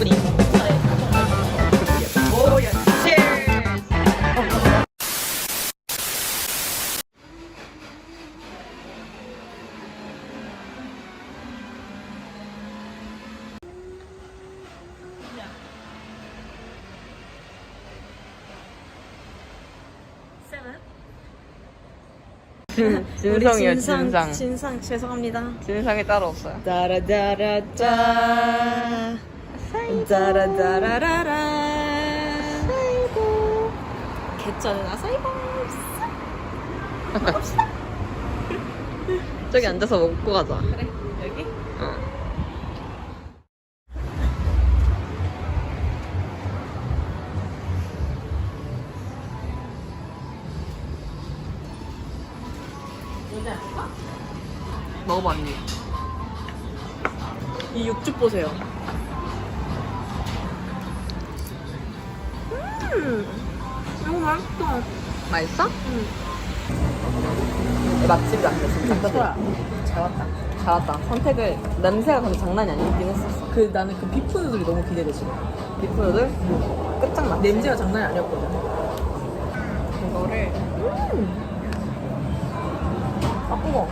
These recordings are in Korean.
오야. Cheers. 진성이요, 진상. 진상 죄송합니다. 진상이 따로 없어요. 따라따라따. 따라따라라라. 아이고. 개쩌는 아사이보. 저기 앉아서 먹고 가자. 그래 여기. 어. 먹어봤니? 이 육즙 보세요. 음, 이거 맛있어. 맛있어? 응. 맛집이 아니야, 진짜. 진짜 잘 왔다. 잘 왔다. 선택을, 냄새가 근데 장난이 아니긴 했었어. 그 나는 그 비프 누들이 너무 기대돼 지금. 비프 누들? 끝장났지? 냄새가 장난이 아니었거든. 이거를. 아 뜨거.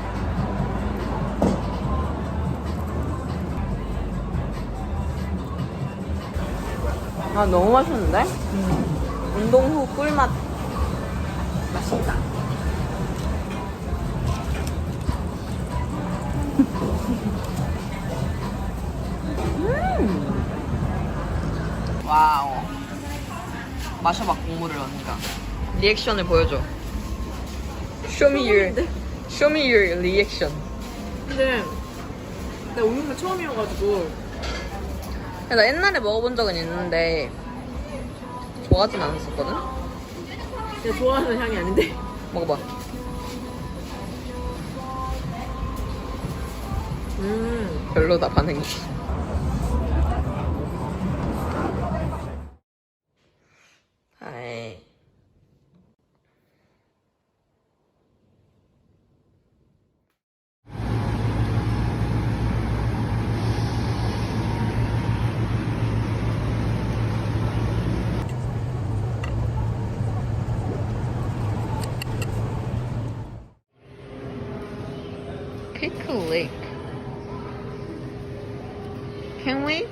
아, 너무 맛있는데? 운동 후 꿀맛. 맛있다. 와우. 마셔봐, 국물을 언니가. 리액션을 보여줘. Show me your, show me your reaction. 근데 나 우유가 처음이어가지고 나 옛날에 먹어본 적은 있는데, 좋아하진 않았었거든? 내가 좋아하는 향이 아닌데. 먹어봐. 음. 별로다, 반응이. Pick a lake. Can we?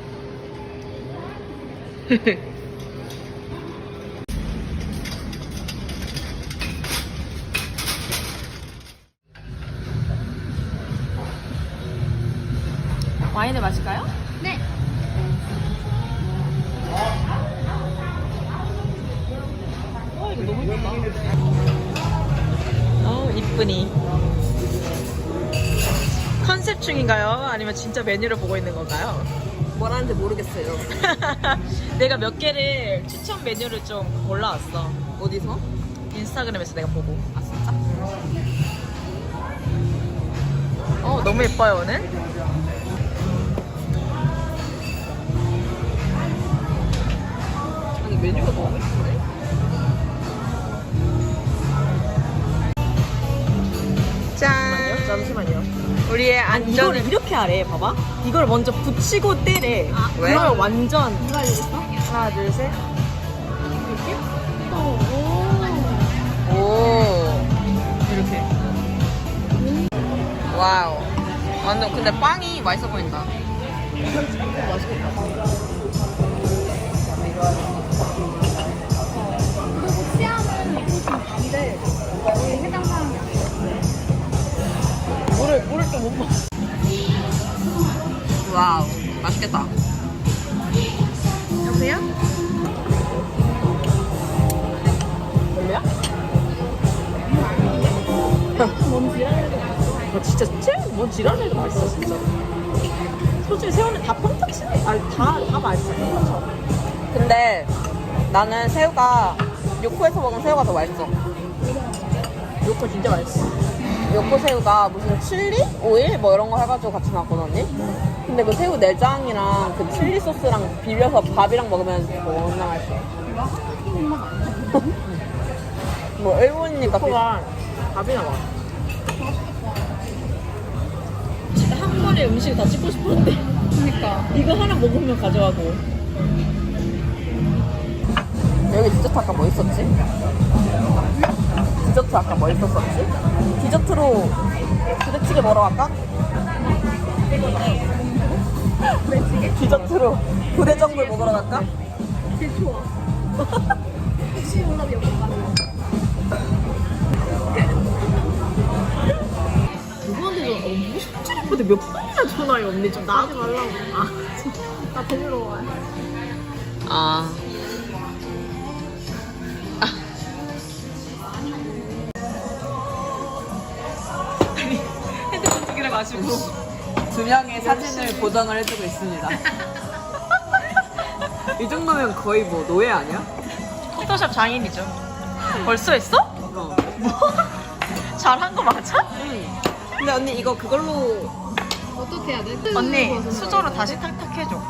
와인을 마실까요? 네. 어 이거 너무 예쁘다. 어, 이쁘니. 컨셉 중인가요? 아니면 진짜 메뉴를 보고 있는 건가요? 뭐라는지 모르겠어요. 내가 몇 개를 추천 메뉴를 좀 골라왔어. 어디서? 인스타그램에서 내가 보고. 아, 진짜? 어 너무 예뻐요 오늘. 아니, 메뉴가 너무 예쁘네. 잠시만요. 잠시만요. 우리의 이거를 안전을. 이렇게 하래. 봐봐. 이걸 먼저 붙이고 떼래. 아, 왜? 그러면 완전. 하나 둘 셋. 이렇게? 오. 오. 이렇게. 와우. 완전, 근데 빵이 맛있어 보인다. 물을 나는 새우가, 요코에서 먹은 새우가 더 맛있어. 요거 진짜 맛있어 요코 새우가 무슨 칠리? 오일? 뭐 이런 거 해가지고 같이 나왔거든, 언니? 근데 그 새우 내장이랑 그 칠리 소스랑 비벼서 밥이랑 먹으면 존나 맛있어. 뭐, 일본이니까. 비- 요거가 밥이 나와 진짜 한 번에 음식을 다 찍고 싶었는데 그니까 이거 하나 먹으면 가져가고 여기 디저트 아까 뭐 있었지? 디저트 아까 뭐 있었었지? 디저트로 부대찌개 먹으러 갈까? 디저트로 부대정물 먹으러 갈까? 누구한테 전화? 어, 무슨 소리인데 몇 번이나 전화해 언니 좀 나한테 말라고. 아 나 데리러 와. 아. 마시고. 두 명의 사진을 보정을 해주고 있습니다. 이 정도면 거의 뭐 노예 아니야? 포토샵 장인이죠. 벌써 했어? 어. 뭐? 잘한 거 맞아? 응. 근데 언니 이거 그걸로 어떻게 해야 돼? 언니 수저로 다시 탁탁 해줘.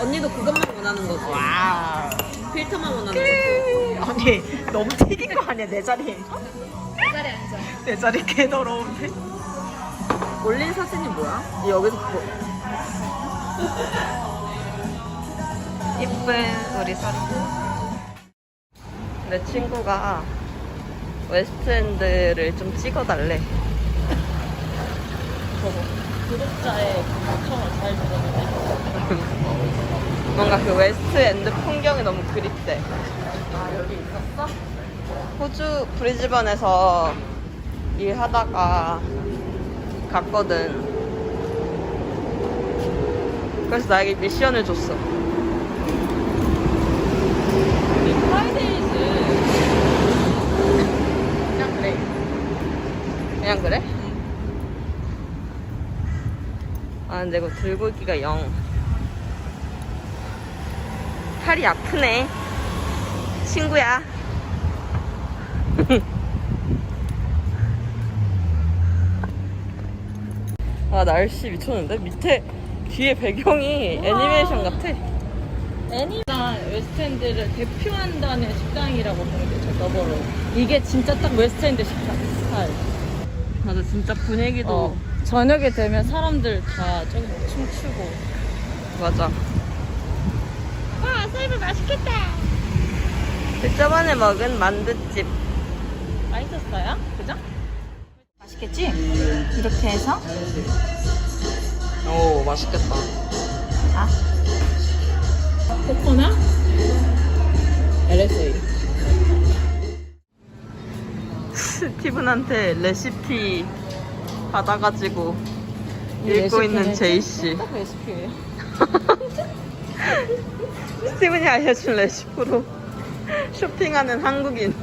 언니도 그것만 원하는 거지. 와우. 필터만 원하는 거지. 언니 너무 튀긴 거 아니야 내 자리에? 자리 앉아. 내 자리 개 더러운데. 올린 사진이 뭐야? 여기서 뭐, 이쁜 우리 서리. 내 친구가 웨스트엔드를 좀 찍어달래. 구독자의 요청을 잘 들었는데. 뭔가 그 웨스트엔드 풍경이 너무 그립대. 아 여기 있었어? 호주 브리즈번에서 일하다가 갔거든. 그래서 나에게 미션을 줬어. 프라이데이즈. 그냥 그래. 그냥 그래? 아 근데 이거 들고 있기가 영 팔이 아프네 친구야 아 날씨 미쳤는데? 밑에 뒤에 배경이 애니메이션 같아 애니가 웨스트엔드를 대표한다는 식당이라고 보면 되죠, 너버로. 이게 진짜 딱 웨스트엔드 식당 스타일. 맞아 진짜 분위기도 어, 저녁에 되면 사람들 다 저기 춤추고. 맞아 와, 사이버 맛있겠다. 그 저번에 먹은 만두집 맛있었어요? 그죠? 맛있겠지? 이렇게 해서. 오 맛있겠다 아. 코코넛? LSA 스티븐한테 레시피 받아가지고 읽고 있는 제이씨 레시피예요. 스티븐이 알려준 레시피로 쇼핑하는 한국인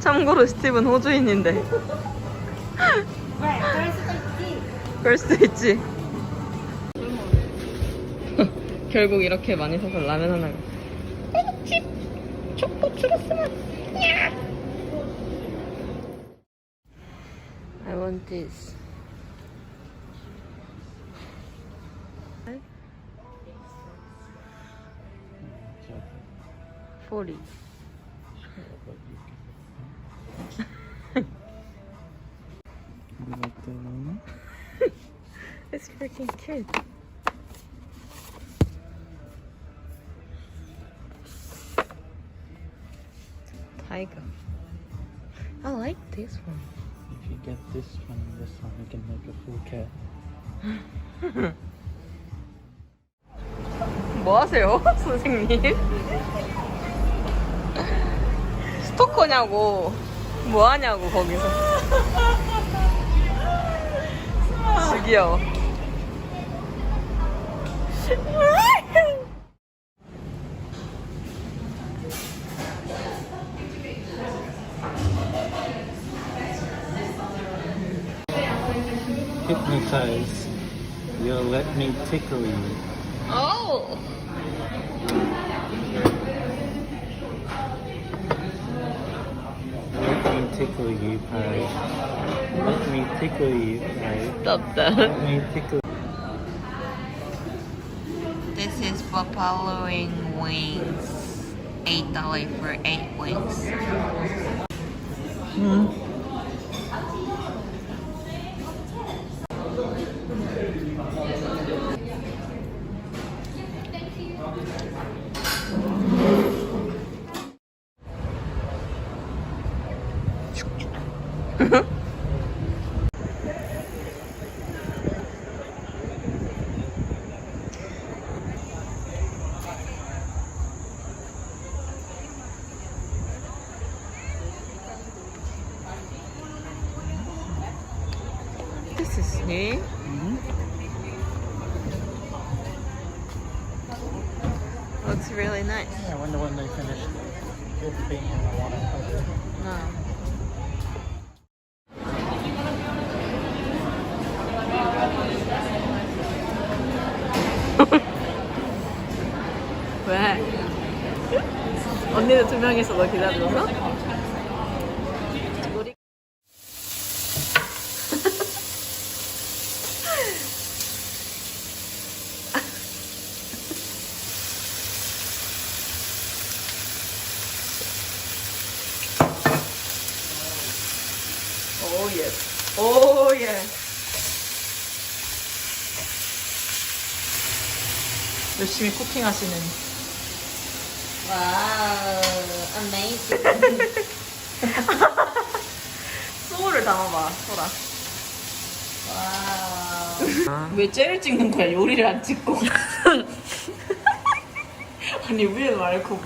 참고로 스티븐 호주인인데 왜? 그럴 수도 있지. 그럴 수도 있지 결국 이렇게 많이 사서 라면 하나. 초코 추러스만 I want this 포리 It's freaking cute. Tiger. I like this one. If you get this one and this one, you can make a full cat. 뭐 하세요, 선생님? 스토커냐고. 뭐 하냐고, 거기서. 죽여. Hypnotize. You'll let me tickle you. Oh! Let me tickle you, Pi me. Right? Stop that. Let me. This is buffaloing wings. $8 for 8 wings. Hmm. 왜? 언니들 두 명이서 너 기다려서? 우리 오 예. 오 예. 열심히 쿠킹하시는. 와우, amazing. 소울을 담아봐, 소라. 와우. 왜 쟤를 찍는 거야? 요리를 안 찍고. 아니 왜 말고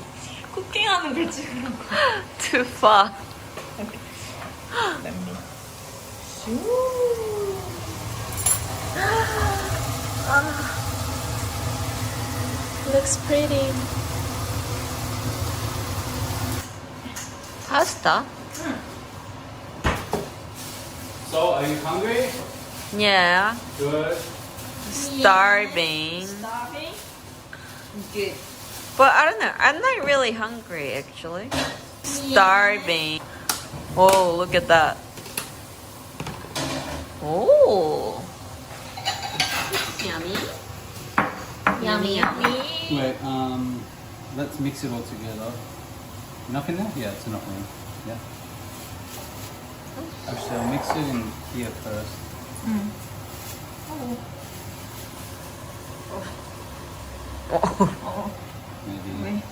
쿠킹하는 걸 찍으라고. Too far. 냄비. Looks pretty. Pasta? So, are you hungry? Yeah. Good. Starving. Starving? Good. But I don't know. I'm not really hungry actually. Starving. Oh, look at that. Oh. Yummy. Yummy, yummy. Wait, um, let's mix it all together. Enough in there? Yeah, it's enough in there. Yeah. Actually, I'll mix it in here first. Maybe.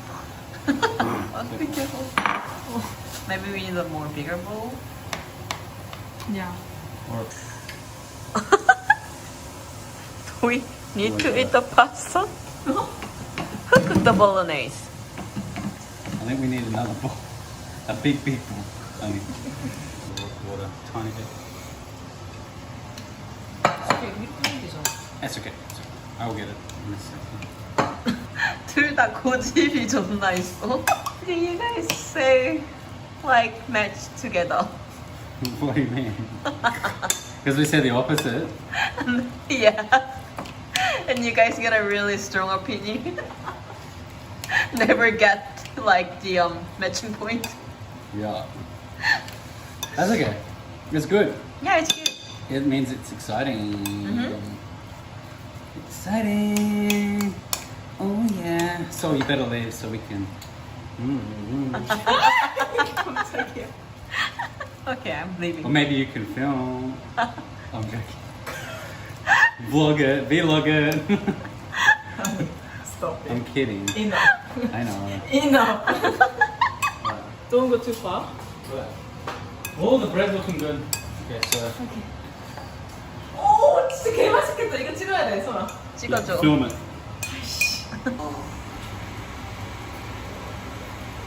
Be careful. Maybe we need a more bigger bowl. Yeah. Or We need to eat the pasta Who cooked the bolognese? I think we need another bowl. A big, big bowl. I mean, water, tiny bit. That's okay. It's okay. I'll get it in a second. 둘 다 고집이 존나 있어. You guys say like match together. what do you mean? Because we said the opposite. yeah. And you guys get a really strong opinion. Never get like the um matching point. Yeah. That's okay. It's good. Yeah, it's good. It means it's exciting. Mm-hmm. Exciting. Oh yeah. So you better leave so we can. Mm. Okay, I'm leaving. or maybe you can film. I'm joking. Vlog it. Vlog it. Stop it. I'm kidding. Enough. I know. Enough. Don't go too far. Oh, the bread looking good. Okay, so 오, 진짜 개 맛있겠다. 이거 찍어야 돼, 소라. 찍어줘. film it.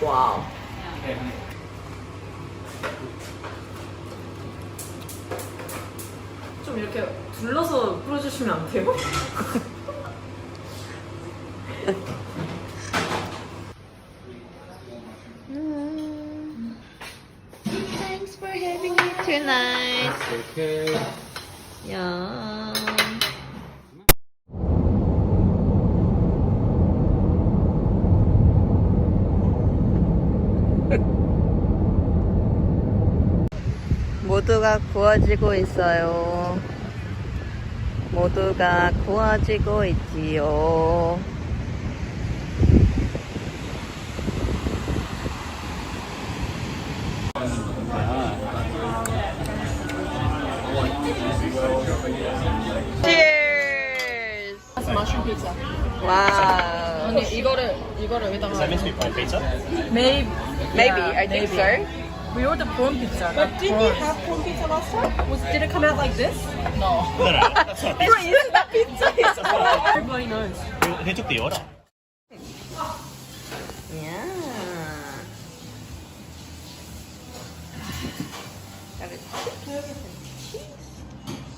와우. Okay, honey. 좀 이렇게 둘러서 뿌려주시면 안 돼요? 모두가 구워지고 있어요. 모두가 구워지고 있지요. 마쉬룸 피자. 와우. 아니 이거를 이거를 여기다가. meant to be plain pizza? Maybe. Maybe, I think so. We ordered prawn pizza. But didn't you have prawn pizza last time? Was, did it come out like this? No. No, no, that's not Bro, isn't that pizza? Everybody knows. Who, who took the order? Yeah. Got it.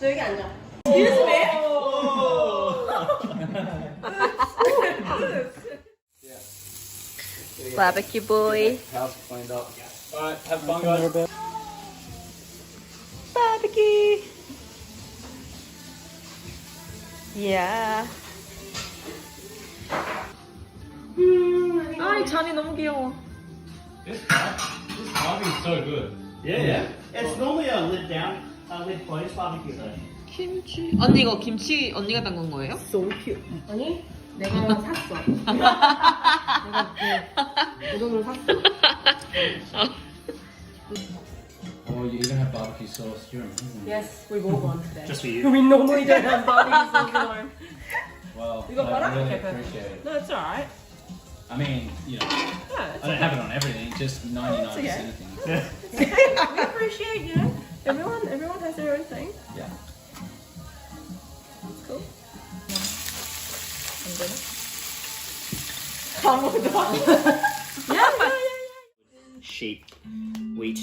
여기 앉아. 바베큐 보이. House cleaned up. Alright, have fun guys. 바베큐. 이야. 아이 잔이 너무 귀여워. This this coffee is so good. Yeah, yeah. It's normally a lid down, uh, lid closed barbecue though. 김치. 언니 이거 김치 언니가 담근 거예요? So cute. 아니 내가 샀어. 내가 그 우동을 샀어. Oh, you even have barbecue sauce. You're amazing. Yes, we both want today. Just for you. We normally don't have barbecue sauce. Well, You got I butter? really Okay, perfect. appreciate it. No, it's alright. I mean, you know, Yeah, I don't have it on everything. Just 99% okay. of things. we appreciate, you know, everyone, everyone has their own thing. Yeah. It's cool. Sheep, wheat. Yeah. shape, wheat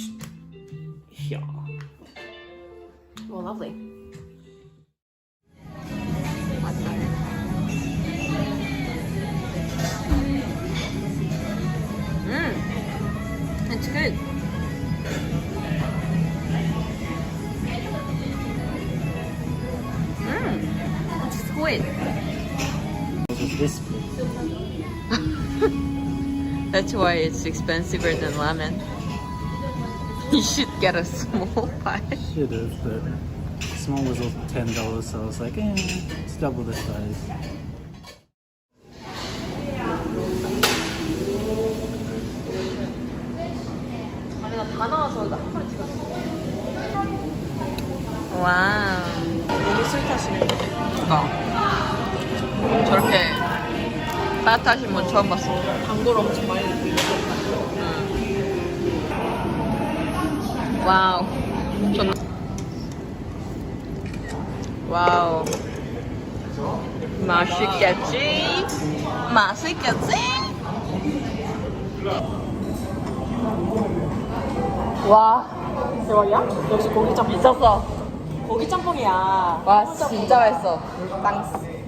here. Well, lovely. Mmm, it's good. Mmm, squid. This That's why it's expensiver than lemon. You should get a small pie. Should have, but small was all ten dollars, so I was like, eh, it's double the size. 아니 나다 나와서 한 번에 찍었어. 와우. 너무 스윗하시네. 어. 저렇게 따뜻하신 분 처음 봤어. 광고를 엄청 많이 듣고 와우. 존나. 와우. 맛있겠지? 맛있겠지? 와, 대박이야? 역시 고기 짬뽕. 미쳤어. 고기 짬뽕이야. 와, 진짜 맛있어. 땅스.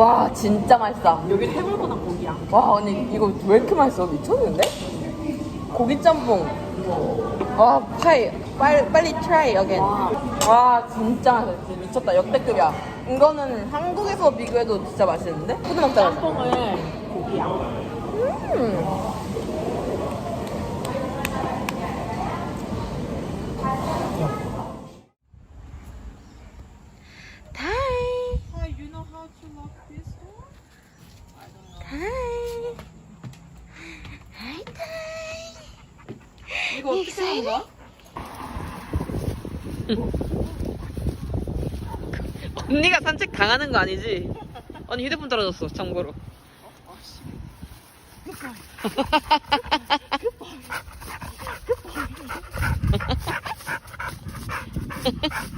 와, 진짜 맛있다. 여기는 해물 만한 고기야. 와 언니 이거 왜 이렇게 맛있어? 미쳤는데? 고기 짬뽕 와 파이 빨리 빨리 트라이 어겐 와. 와 진짜 맛있어 진짜 미쳤다 역대급이야 이거는 한국에서 비교해도 진짜 맛있는데? 먹자 짬뽕을 고기야. 음. 타이 Hi, you know how to lock this door? 타이 하이 타이 이거 어떻게 하는 거야? 언니가 산책 강하는 거 아니지? 언니 휴대폰 떨어졌어, 참고로.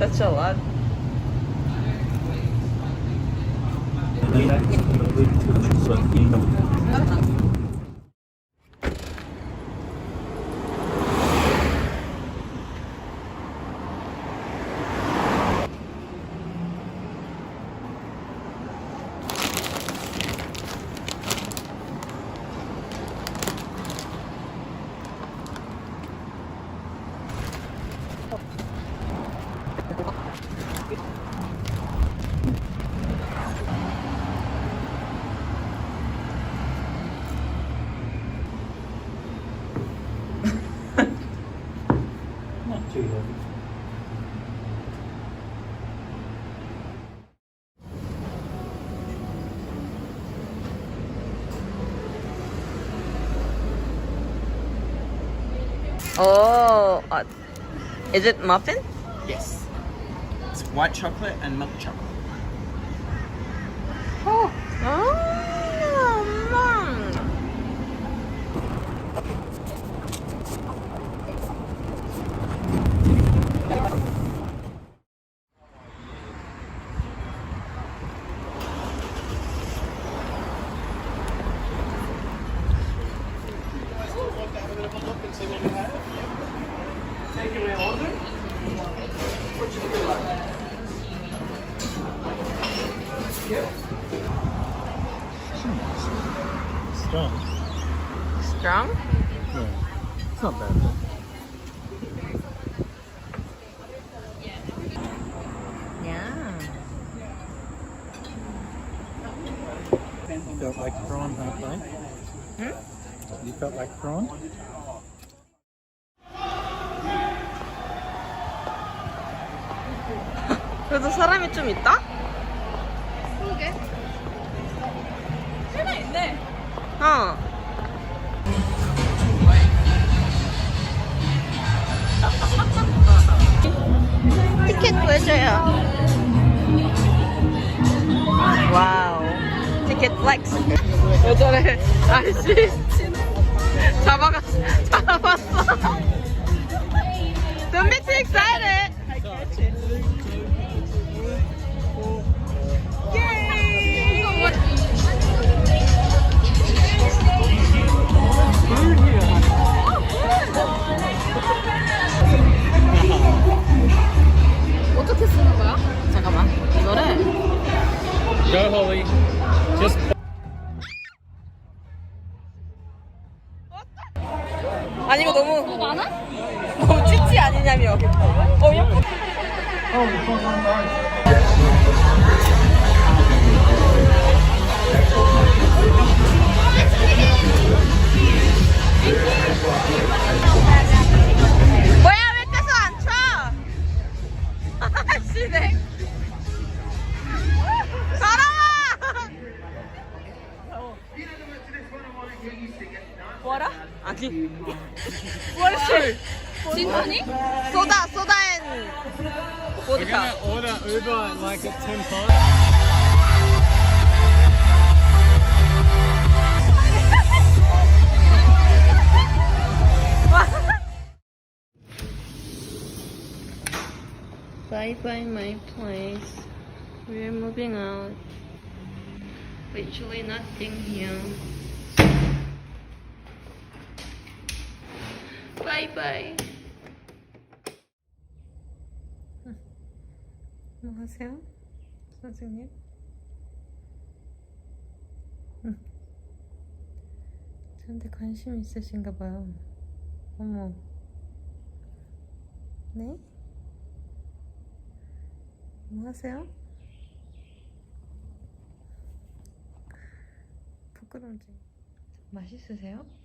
That's a lot. Thank you. Oh, uh, is it muffin? Yes. It's white chocolate and milk chocolate. Strong. strong? Yeah. It's not bad though. Yeah. You felt like prawn halfway? Hmm? You felt like prawn? 그래도 사람이 좀 있다? 어. 티켓 구해줘요. 와우. 티켓 플렉스. 왜 저래? 아저씨. 잡아가, 잡았어. 뭐라? 아니. 월 진짜니? 소다 소다앤 보드카 order Uber like at 10 past. Bye bye my place. We're moving out. Literally nothing here. Bye. 뭐 하세요? 선생님? 응. 저한테 관심 있으신가 봐요. 어머. 네? 뭐 하세요? 부끄러운지. 맛있으세요?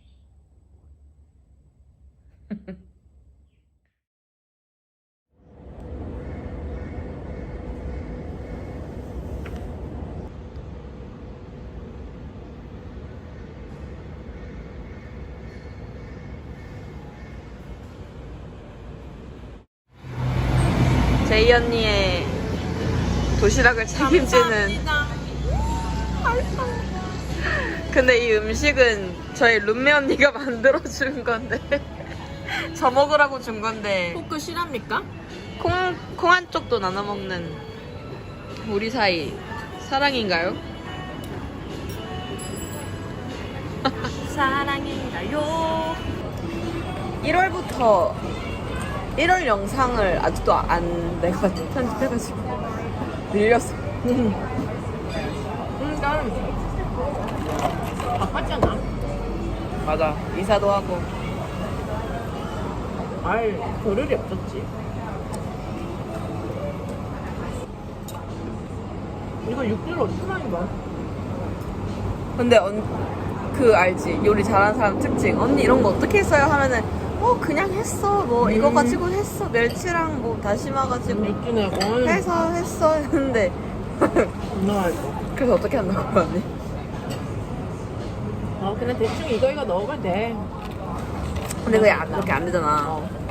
제이 언니의 도시락을 책임지는. 근데 이 음식은 저희 룸메 언니가 만들어 준 건데 저 먹으라고 준 건데 포크 실합니까? 콩 콩 한 쪽도 나눠 먹는 우리 사이 사랑인가요? 사랑인가요? 1월부터 1월 영상을 아직도 안 내가 편집해가지고 밀렸어. 그러니까. 바빴잖아. 맞아. 이사도 하고. 알 겨를이 없었지. 이거 6kg 10만원 근데 언, 그 알지? 요리 잘하는 사람 특징. 언니 이런 거 어떻게 했어요? 하면은 어 그냥 했어 뭐 이거 가지고 했어 멸치랑 뭐 다시마 가지고 맥주 내고 해서 했어 했는데 거. 그래서 어떻게 한다고 언니? 어 그냥 대충 이거 이거 넣으면 돼. 근데 그게 안, 그렇게 안 되잖아 어.